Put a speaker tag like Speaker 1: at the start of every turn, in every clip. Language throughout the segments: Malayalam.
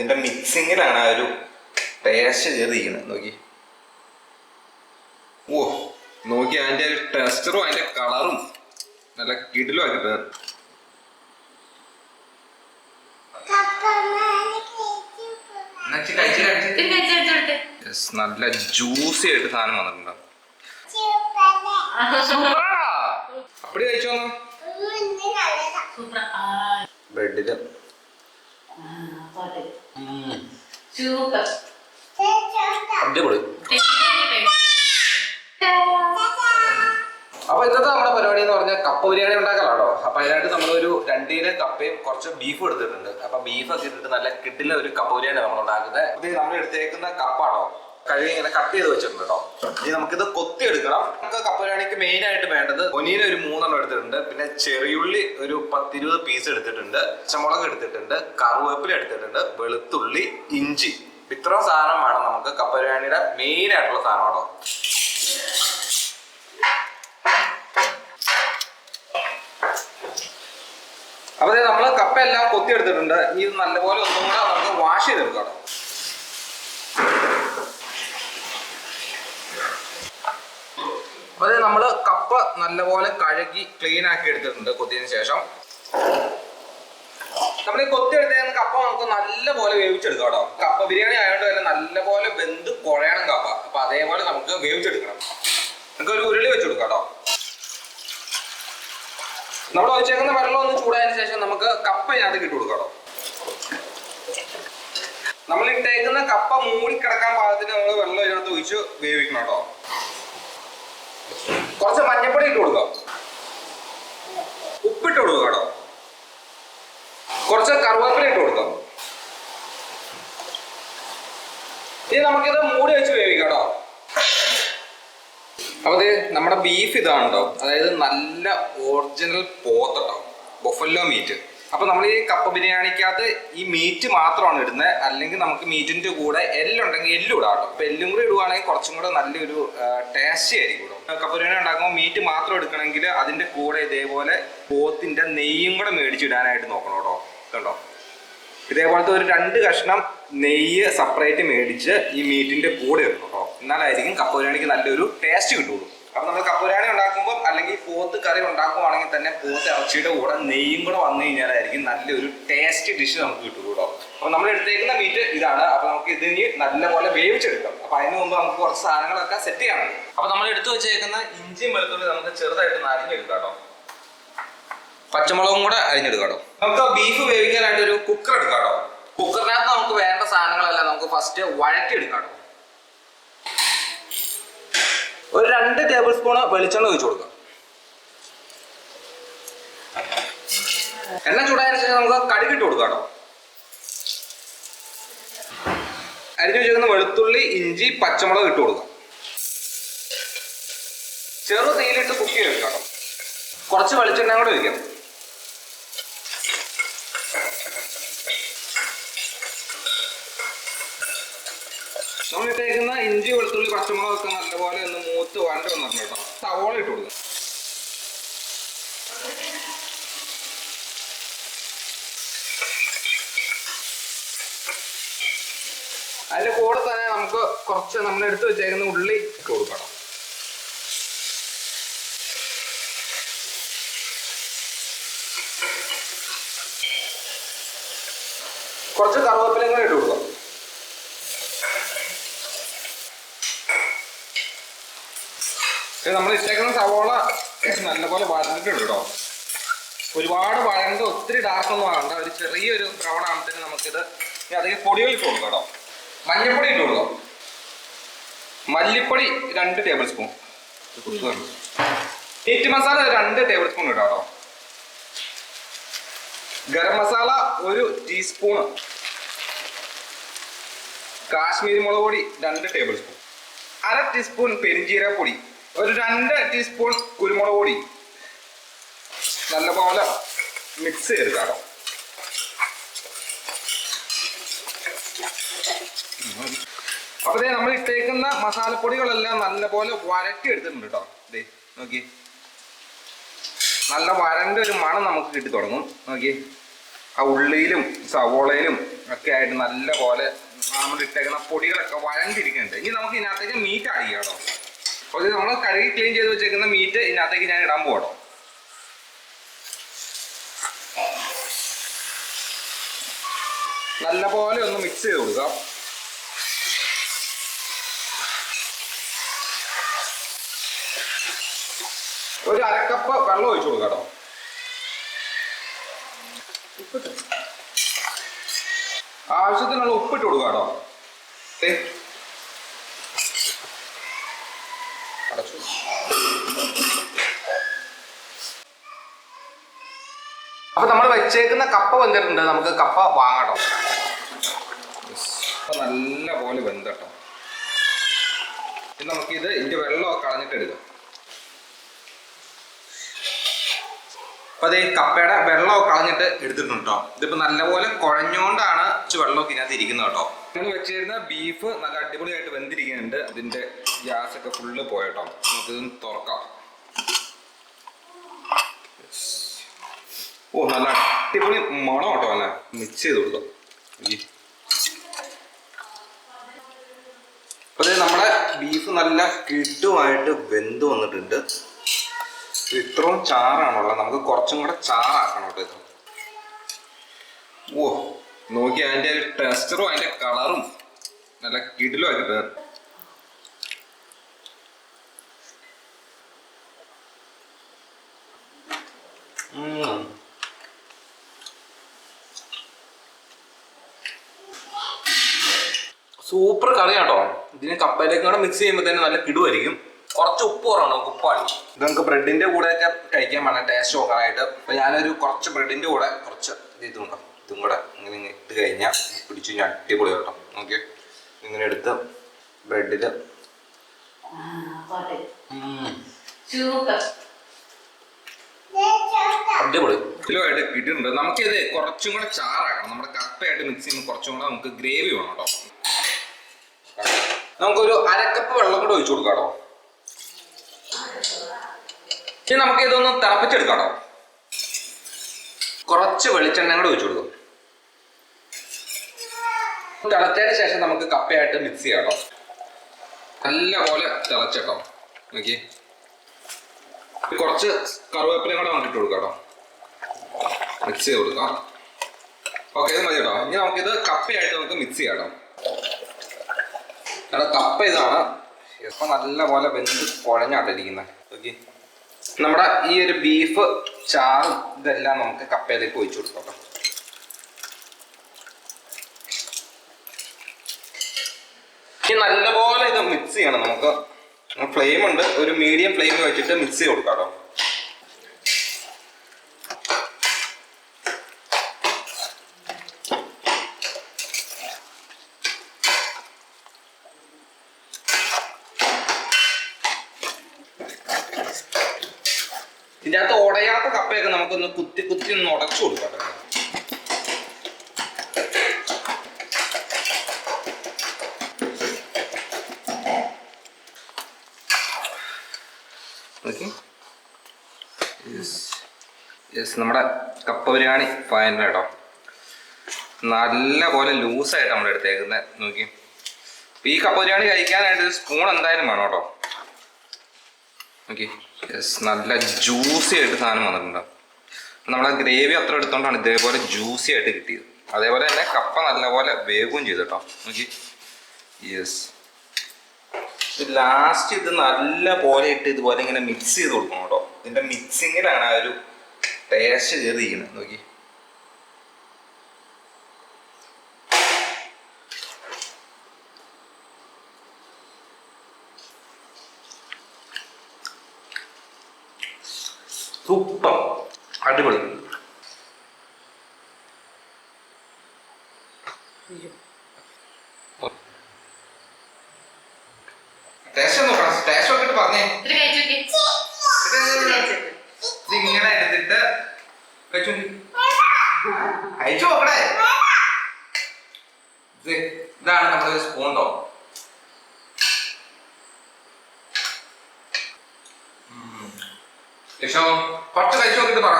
Speaker 1: ഇതിന്റെ മിക്സിങ്ങിലാണ് ആ ഒരു ടേസ്റ്റ് ചെയ്തിരിക്കുന്നത് നോക്കി. ഓ നോക്കി അതിന്റെ ടെക്സ്ചറും അതിന്റെ കളറും നല്ല കിടിലും ആക്കിട്ട്
Speaker 2: തരും.
Speaker 1: നല്ല ജ്യൂസി ആയിട്ട് സാധനം വന്നിട്ടുണ്ട്. അപ്പടി കഴിച്ചോന്നോ
Speaker 2: ബ്രെഡിൽ പോട്ടെ. സൂപ്പർ.
Speaker 1: അടിപൊളി.
Speaker 2: ടേസ്റ്റ്
Speaker 1: അപ്പൊ ഇന്നത്തെ നമ്മുടെ പരിപാടി എന്ന് പറഞ്ഞാൽ കപ്പ ബിരിയാണി ഉണ്ടാക്കലാണോ? അപ്പൊ അതിനായിട്ട് നമ്മളൊരു രണ്ട് കിലോ കപ്പയും കുറച്ച് ബീഫും എടുത്തിട്ടുണ്ട്. അപ്പൊ ബീഫ് ഒക്കെ ഇട്ടിട്ട് നല്ല കിട്ടില്ല ഒരു കപ്പ ബിരിയാണി നമ്മൾ ഉണ്ടാക്കുന്നത്. നമ്മൾ എടുത്തേക്കുന്ന കപ്പാണോ കഴുകി ഇങ്ങനെ കട്ട് ചെയ്ത് വെച്ചിട്ടുണ്ട് കേട്ടോ ഇനി നമുക്കിത് കൊത്തി എടുക്കണം നമുക്ക് കപ്പലാണിക്ക് മെയിൻ ആയിട്ട് വേണ്ടത് ഒനീന ഒരു മൂന്നെണ്ണം എടുത്തിട്ടുണ്ട്. പിന്നെ ചെറിയുള്ളി ഒരു പത്തിരുപത് പീസ് എടുത്തിട്ടുണ്ട്. പച്ചമുളക് എടുത്തിട്ടുണ്ട്. കറുവേപ്പില എടുത്തിട്ടുണ്ട്. വെളുത്തുള്ളി ഇഞ്ചി. ഇത്രയും വേണം നമുക്ക് കപ്പലാണിയുടെ മെയിൻ ആയിട്ടുള്ള സാധനം കേട്ടോ അപ്പൊ നമ്മൾ കപ്പ എല്ലാം കൊത്തി എടുത്തിട്ടുണ്ട് ഇനി ഇത് നല്ലപോലെ ഒന്നും കൂടെ നമുക്ക് വാഷ് ചെയ്തെടുക്കാം. അപ്പൊ നമ്മൾ കപ്പ് നല്ലപോലെ കഴുകി ക്ലീൻ ആക്കി എടുത്തിട്ടുണ്ട് കൊത്തിയതിനു ശേഷം. നമ്മൾ ഈ കൊത്തി എടുത്തേക്കുന്ന കപ്പ നമുക്ക് നല്ലപോലെ വേവിച്ചെടുക്കാം കേട്ടോ. കപ്പ ബിരിയാണി ആയതുകൊണ്ട് തന്നെ നല്ലപോലെ വെന്ത് കുഴയണം കപ്പ. അപ്പൊ അതേപോലെ നമുക്ക് വേവിച്ചെടുക്കണം. നമുക്ക് ഒരു ഉരുളി വെച്ച് കൊടുക്കാം കേട്ടോ. നമ്മൾ ഒഴിച്ചേക്കുന്ന വെള്ളം ഒന്ന് ചൂടായതിനു ശേഷം നമുക്ക് കപ്പ ഇതിനകത്ത് ഇട്ട് കൊടുക്കാം നമ്മൾ ഇട്ടേക്കുന്ന കപ്പ മൂടി കിടക്കാൻ പാകത്തിന് നമ്മൾ വെള്ളം ഇതിനകത്ത് ഒഴിച്ച് വേവിക്കണം കേട്ടോ. കുറച്ച് മഞ്ഞപ്പൊടി ഇട്ട് കൊടുക്കാം ഉപ്പിട്ട് കൊടുക്കുക കേട്ടോ. കുറച്ച് കറുവേപ്പില ഇട്ട് കൊടുക്കാം ഇനി നമുക്കിത് മൂടി വെച്ച് വേവിക്കാം കേട്ടോ. അപ്പൊ ഇത് നമ്മുടെ ബീഫ് ഇതാണ് അതായത് നല്ല ഒറിജിനൽ പോത്തട്ടോ ബൊഫല്ലോ മീറ്റ് അപ്പൊ നമ്മൾ ഈ കപ്പ ബിരിയാണിക്കകത്ത് ഈ മീറ്റ് മാത്രമാണ് ഇടുന്നത് അല്ലെങ്കിൽ നമുക്ക് മീറ്റിന്റെ കൂടെ എല്ലുണ്ടെങ്കിൽ എല്ലും ഇടാം കേട്ടോ. അപ്പൊ എല്ലും കൂടെ ഇടുവാണെങ്കിൽ കുറച്ചും കൂടെ നല്ലൊരു ടേസ്റ്റി ആയിരിക്കും. കേട്ടോ ഉണ്ടാക്കുമ്പോൾ മീറ്റ് മാത്രം എടുക്കണമെങ്കിൽ അതിന്റെ കൂടെ ഇതേപോലെ പോത്തിന്റെ നെയ്യും കൂടെ മേടിച്ചിടാനായിട്ട് നോക്കണം കേട്ടോ. കണ്ടോ? ഇതേപോലത്തെ ഒരു രണ്ട് കഷ്ണം നെയ്യ് സെപ്പറേറ്റ് മേടിച്ച് ഈ മീറ്റിന്റെ കൂടെ ഇടണം കേട്ടോ. എന്നാലായിരിക്കും കപ്പ നല്ലൊരു ടേസ്റ്റ് കിട്ടുള്ളൂ. അപ്പൊ നമ്മൾ കപ്പ ഉണ്ടാക്കുമ്പോൾ അല്ലെങ്കിൽ പോത്ത് കറി ഉണ്ടാക്കുവാണെങ്കിൽ തന്നെ പോത്ത് ഇറച്ചിയുടെ കൂടെ നെയ്യും കൂടെ വന്നു കഴിഞ്ഞാലായിരിക്കും നല്ലൊരു ടേസ്റ്റ് ഡിഷ് നമുക്ക് കിട്ടുള്ളൂ കേട്ടോ. അപ്പൊ നമ്മൾ എടുത്തേക്കുന്ന മീറ്റ് ഇതാണ്. അപ്പൊ നമുക്ക് ഇതിന് നല്ലപോലെ വേവിച്ചെടുക്കാം. അപ്പൊ അതിന് മുമ്പ് നമുക്ക് കുറച്ച് സാധനങ്ങളൊക്കെ സെറ്റ് ചെയ്യണം അപ്പൊ നമ്മൾ എടുത്തു വെച്ചേക്കുന്ന ഇഞ്ചി വെളുത്തുള്ളി നമുക്ക് ചെറുതായിട്ട് അരിഞ്ഞെടുക്കാട്ടോ പച്ചമുളകും കൂടെ അരിഞ്ഞെടുക്കാം കേട്ടോ. നമുക്ക് ബീഫ് വേവിക്കാനായിട്ട് ഒരു കുക്കർ എടുക്കാട്ടോ കേട്ടോ. കുക്കറിനകത്ത് നമുക്ക് വേണ്ട സാധനങ്ങളെല്ലാം നമുക്ക് ഫസ്റ്റ് വഴറ്റി എടുക്കാട്ടോ ഒരു രണ്ട് ടേബിൾ സ്പൂൺ വെളിച്ചെണ്ണ ഒഴിച്ചു കൊടുക്കാം. എണ്ണ ചൂടായതിനു ശേഷം നമുക്ക് കടുകിട്ട് കൊടുക്കാം കേട്ടോ അരിഞ്ഞു വെച്ചേക്കുന്ന വെളുത്തുള്ളി ഇഞ്ചി പച്ചമുളക് ഇട്ട് കൊടുക്കാം. ചെറു തീയിലിട്ട് കുക്ക് ചെയ്ത് വെക്കണം കുറച്ച് വെളിച്ചെണ്ണ കൂടെ ഒഴിക്കാം. നമ്മൾ ഇട്ടേക്കുന്ന ഇഞ്ചി വെളുത്തുള്ളി പച്ചമുളകൊക്കെ നല്ലപോലെ ഒന്ന് മൂത്ത് വരണ്ട് വന്നിട്ടുണ്ട് കേട്ടോ സവോള ഇട്ട് കൊടുക്കുക അതിന്റെ കൂടെ തന്നെ നമുക്ക് കുറച്ച് നമ്മൾ എടുത്തു വെച്ചേക്കുന്ന ഉള്ളി ഇട്ട് കൊടുക്കണം. കുറച്ച് കറുവപ്പിലങ്ങൾ ഇട്ട് കൊടുക്കാം. നമ്മൾ ഇട്ടേക്കുന്ന സവോള നല്ലപോലെ വഴണ്ടിട്ടുണ്ട് കേട്ടോ. ഒരുപാട് വഴണ്ട് ഒത്തിരി ഡാർക്ക് ഒന്നും ആകണ്ട ഒരു ചെറിയൊരു ബ്രൗൺ ആകുമ്പോഴത്തേന് നമുക്കിത് അധികം പൊടികളിൽ കൊടുക്കാം കേട്ടോ. മഞ്ഞൾപ്പൊടി ഇട്ട് മല്ലിപ്പൊടി രണ്ട് ടേബിൾ സ്പൂൺ മീറ്റ് മസാല രണ്ട് ടേബിൾ സ്പൂൺ ഇടാം കേട്ടോ. ഗരം മസാല ഒരു ടീസ്പൂൺ കാശ്മീരി മുളക് പൊടി രണ്ട് ടേബിൾ സ്പൂൺ അര ടീസ്പൂൺ പെരിഞ്ചീരക ഒരു രണ്ട് ടീസ്പൂൺ കുരുമുളക് പൊടി. നല്ലപോലെ മിക്സ് ചെയ്ത് കേട്ടോ. അപ്പൊ നമ്മൾ ഇട്ടേക്കുന്ന മസാലപ്പൊടികളെല്ലാം നല്ലപോലെ വരട്ടി എടുത്തിട്ടുണ്ട് കേട്ടോ ദേ നോക്കി. നല്ല വരണ്ട ഒരു മണം നമുക്ക് കിട്ടി തുടങ്ങും. നോക്കി. ആ ഉള്ളിയിലും സവോളയിലും ഒക്കെ ആയിട്ട് നല്ല പോലെ നമ്മൾ ഇട്ടേക്കുന്ന പൊടികളൊക്കെ വഴണ്ടിരിക്കുന്നുണ്ട് ഇനി നമുക്ക് ഇതിനകത്തേക്ക് മീറ്റ് ആഡ് ചെയ്യാം കേട്ടോ അപ്പോൾ നമ്മൾ കഴുകി ക്ലീൻ ചെയ്ത് വെച്ചേക്കുന്ന മീറ്റ് ഇതിനകത്തേക്ക് ഞാൻ ഇടാൻ പോകട്ടോ നല്ല പോലെ ഒന്ന് മിക്സ് ചെയ്ത് കൊടുക്കാം. ഒരു അരക്കപ്പ് വെള്ളം ഒഴിച്ചു കൊടുക്കാം ആവശ്യത്തിനുള്ള ഉപ്പിട്ട് കൊടുക്കാം കേട്ടോ. ദേ. അടച്ചു. അപ്പൊ നമ്മൾ വെച്ചേക്കുന്ന കപ്പ വെന്തിട്ടുണ്ട്. നമുക്ക് കപ്പ വാങ്ങട്ടോ നല്ല പോലെ വെന്തട്ടോ ഇനി നമുക്കിത് ഇതിന്റെ വെള്ളമൊക്കെ കളഞ്ഞിട്ട് എടുക്കാം. അപ്പൊ അത് കപ്പയുടെ വെള്ളമൊക്കെ കളഞ്ഞിട്ട് എടുത്തിട്ടുണ്ട് കേട്ടോ ഇതിപ്പോ നല്ലപോലെ കുഴഞ്ഞുകൊണ്ടാണ് വെള്ളം വെള്ളമൊക്കെ ഇതിനകത്ത് ഇരിക്കുന്നത് കേട്ടോ നിങ്ങൾ വെച്ചിരുന്ന ബീഫ് നല്ല അടിപൊളിയായിട്ട് വെന്തിരിക്കുന്നുണ്ട്. അതിന്റെ ഗ്യാസ് ഒക്കെ ഫുള്ള് പോയട്ടോ നമുക്കിതും തുറക്കാം. ഓ നല്ല അടിപൊളി മണം കേട്ടോ അല്ല? മിക്സ് ചെയ്ത് കൊടുക്കാം അപ്പൊ നമ്മുടെ ബീഫ് നല്ല കിഡുമായിട്ട് വെന്ത് വന്നിട്ടുണ്ട്. ഇത്രയും ചാറാണുള്ളത്. നമുക്ക് കുറച്ചും കൂടെ ചാറാക്കണം കേട്ടോ ഇത്. ഓ നോക്കി അതിന്റെ ഒരു ടെക്സ്ചറും അതിന്റെ കളറും. നല്ല കിടിലുമായിട്ട് സൂപ്പർ കറിയാട്ടോ ഇതിന് കപ്പയിലേക്ക് കൂടെ മിക്സ് ചെയ്യുമ്പോൾ തന്നെ നല്ല കിടുവായിരിക്കും. കുറച്ച് ഉപ്പ് കുറവാണ് നമുക്ക് ഉപ്പാണ് ഇത് നമുക്ക് ബ്രെഡിന്റെ കൂടെ ഒക്കെ കഴിക്കാൻ വേണം ടേസ്റ്റ് നോക്കാനായിട്ട്. അപ്പൊ ഞാനൊരു കുറച്ച് ബ്രെഡിന്റെ കൂടെ കുറച്ച് ഇത് ഇതുണ്ടോ ഇതും കൂടെ ഇങ്ങനെ ഇങ്ങ് ഇട്ട് കഴിഞ്ഞാൽ പിടിച്ചു കഴിഞ്ഞാൽ അടിപൊളി കേട്ടോ ഓക്കെ ഇങ്ങനെ എടുത്ത്
Speaker 2: ബ്രെഡിൽ
Speaker 1: അടിപൊളി. കിലോയായിട്ട് കിട്ടിയിട്ടുണ്ട് നമുക്കിത് കുറച്ചും കൂടെ ചാറാക്കണം. നമ്മുടെ കപ്പയായിട്ട് മിക്സ് ചെയ്യുമ്പോൾ കുറച്ചും കൂടെ നമുക്ക് ഗ്രേവി വേണം കേട്ടോ. നമുക്കൊരു അരക്കപ്പ് വെള്ളം കൂടെ ഒഴിച്ചു കൊടുക്കാം കേട്ടോ. ഇനി നമുക്ക് ഇതൊന്ന് തിളപ്പിച്ചെടുക്കാം കുറച്ച് വെളിച്ചെണ്ണ കൂടെ ഒഴിച്ചു കൊടുക്കും. തിളച്ചതിന് ശേഷം നമുക്ക് കപ്പയായിട്ട് മിക്സ് ചെയ്യാം കേട്ടോ. നല്ല പോലെ തിളച്ചേട്ടോ. നോക്കി കുറച്ച് കറുവേപ്പിലും കൂടെ നമുക്ക് ഇട്ട് കൊടുക്കാം മിക്സ് ചെയ്ത് കൊടുക്കാം. ഓക്കെ ഇത് മതി കേട്ടോ. ഇനി നമുക്കിത് കപ്പയായിട്ട് നമുക്ക് മിക്സ് ചെയ്യാം കപ്പ ഇതാണ്. ഇപ്പൊ നല്ല പോലെ വെന്ത് കുഴഞ്ഞാട്ടിരിക്കുന്നത് ഓക്കെ നമ്മുടെ ഈ ഒരു ബീഫ് ചാറും ഇതെല്ലാം നമുക്ക് കപ്പയിലേക്ക് ഒഴിച്ചു കൊടുക്കാം ഇനി നല്ലപോലെ ഇത് മിക്സ് ചെയ്യണം നമുക്ക്. ഫ്ലെയിം ഉണ്ട്. ഒരു മീഡിയം ഫ്ലെയിം വെച്ചിട്ട് മിക്സ് ചെയ്ത് കൊടുക്കാം കേട്ടോ ഇതിന്റെ അകത്ത് ഉടയാത്ത കപ്പയൊക്കെ നമുക്കൊന്ന് കുത്തി കുത്തി ഒന്ന് ഉടച്ചു കൊടുക്കാം നമ്മുടെ കപ്പ ബിരിയാണി ഫൈനൽ കേട്ടോ. നല്ല പോലെ ലൂസായിട്ട് നമ്മൾ എടുത്തേക്കുന്നത് നോക്കി. ഈ കപ്പ ബിരിയാണി കഴിക്കാനായിട്ട് സ്പൂൺ എന്തായാലും വേണം കേട്ടോ. ഓക്കെ യെസ് നല്ല ജ്യൂസി ആയിട്ട് സാധനം വന്നിട്ടുണ്ടാവും നമ്മളെ ഗ്രേവി അത്ര എടുത്തോണ്ടാണ് ഇതേപോലെ ജ്യൂസി ആയിട്ട് കിട്ടിയത്. അതേപോലെ തന്നെ കപ്പ നല്ലപോലെ വേഗവും ചെയ്തു കേട്ടോ നോക്കി. യെസ് ലാസ്റ്റ് ഇത് നല്ല പോലെ ഇട്ട് ഇതുപോലെ ഇങ്ങനെ മിക്സ് ചെയ്ത് കൊടുക്കണം കേട്ടോ ഇതിന്റെ മിക്സിങ്ങിലാണ് ആ ഒരു ടേസ്റ്റ് കയറിയിരിക്കുന്നത് നോക്കി. സൂപ്പർ. അടിപൊളി. ടേസ്റ്റ് നോക്കണം. ടേസ്റ്റ് നോക്കിട്ട് പറഞ്ഞേ. ലക്ഷ്യം കുറച്ച് കഴിച്ചു നോക്കിട്ട് പറ.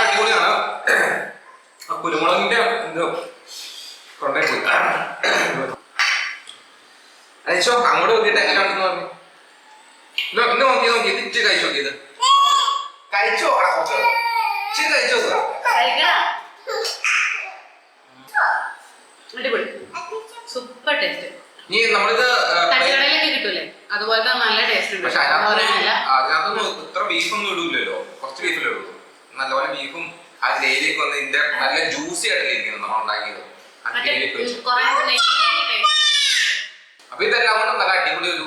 Speaker 2: അടിപൊളിയാണ്. ആ കുരുമുളകിന്റെ എന്തോ
Speaker 1: തൊണ്ടയിൽ പോയി അയച്ചോ അങ്ങോട്ട് നോക്കിയിട്ട് എങ്ങനെ ഉണ്ടെന്ന് പറഞ്ഞു. ഇന്ന് നോക്കി നോക്കി തിരിച്ച് കഴിച്ചു നോക്കിയത് കഴിച്ചോ അവിടെ ഇച്ചിരി കഴിച്ചു നോക്കുക
Speaker 2: അടിപൊളി. Super taste.
Speaker 1: നീ നമ്മളിത് ആ, plate-
Speaker 2: തട്ടുകടയിലൊക്കെ കിട്ടൂലേ? അതുപോലത്തെ നല്ല ടേസ്റ്റ് ഉണ്ട്.
Speaker 1: പക്ഷെ അതിനകത്ത്
Speaker 2: ഓരോന്നില്ല
Speaker 1: അതിനകത്തൊന്നും ഇത്ര ബീഫൊന്നും ഇടൂലല്ലോ. കുറച്ച് ബീഫിലേ ഉള്ളൂ. നല്ലപോലെ ബീഫും ആ ഗ്രേവിയൊക്കെ വന്ന് ഇതിന്റെ നല്ല ജ്യൂസി ആയിട്ടല്ലേ ഇരിക്കുന്നത് നമ്മൾ ഉണ്ടാക്കിയത്. ആ
Speaker 2: മറ്റേ
Speaker 1: ഗ്രേവിയൊക്കെ വെച്ച്.
Speaker 2: കുറെ നെയ്യുടെ ടേസ്റ്റ്
Speaker 1: അപ്പൊ ഇതെല്ലാം കൊണ്ട് നല്ല അടിപൊളി ഒരു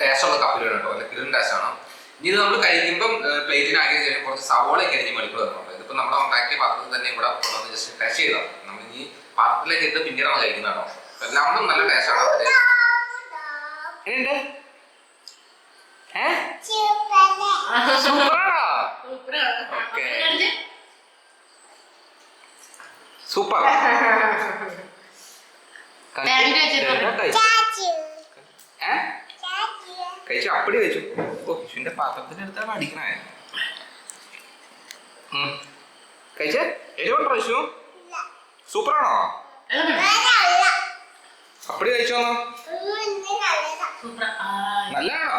Speaker 1: ടേസ്റ്റ് ഉള്ള കപ്പിലാണ് കേട്ടോ. നല്ല ടേസ്റ്റ് ആണ്. ഇനി ഇത് നമ്മൾ കഴിക്കുമ്പം പ്ലേറ്റിനാക്കിയ ചെയ്യുമ്പോൾ കുറച്ച് സവോളയൊക്കെ അരിഞ്ഞ് മെടുക്കുക എന്നുള്ളത് ഇതിപ്പോൾ നമ്മൾ ഉണ്ടാക്കിയ പാത്രത്തിൽ തന്നെ ഇവിടെ കൊണ്ടുവന്ന് ജസ്റ്റ് ടച്ച് ചെയ്താൽ നമ്മൾ ഇനി പാത്രത്തിലേക്ക് ഇട്ട് പിന്നീടാണ് കഴിക്കുന്നത് കേട്ടോ. അപ്പൊ എല്ലാം കൊണ്ടും നല്ല ടേസ്റ്റ് ആണ്. എങ്ങനെയുണ്ട്. സൂപ്പർ. കഴിച്ചു? അപ്പടി കഴിച്ചു? പാത്രത്തിന്റെ അടുത്താണ് അടിക്കണേ. കഴിച്ചേ? എരിവുണ്ടോ വിഷു സൂപ്പറാണോ? അപ്പടി കഴിച്ചോന്നോ നല്ലതാണോ?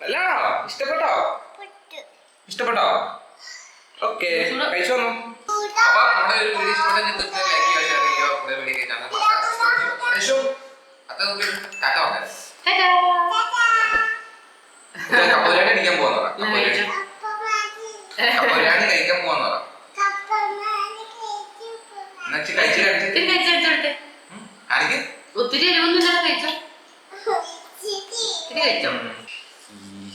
Speaker 1: നല്ലതാണോ? ഇഷ്ടപ്പെട്ടോ? ഇഷ്ടപ്പെട്ടോ? ഓക്കെ. കഴിച്ചോന്നോ അപ്പൊ നമ്മുടെ ഒരു ലൈക്ക് ചെയ്യുക ഷെയർ ചെയ്യുക കപ്പുരാണി അടിക്കാൻ പോവാന്ന് പറ കപ്പുരാണി കഴിക്കാൻ പോവാന്ന് പറ
Speaker 2: ഒത്തിരി കഴിച്ചെടുത്തോട്ടെ
Speaker 1: ഉം. ആർക്ക്
Speaker 2: ഒത്തിരി എരിവൊന്നും ഇല്ലാതെ കഴിച്ചോ? കഴിച്ചോ.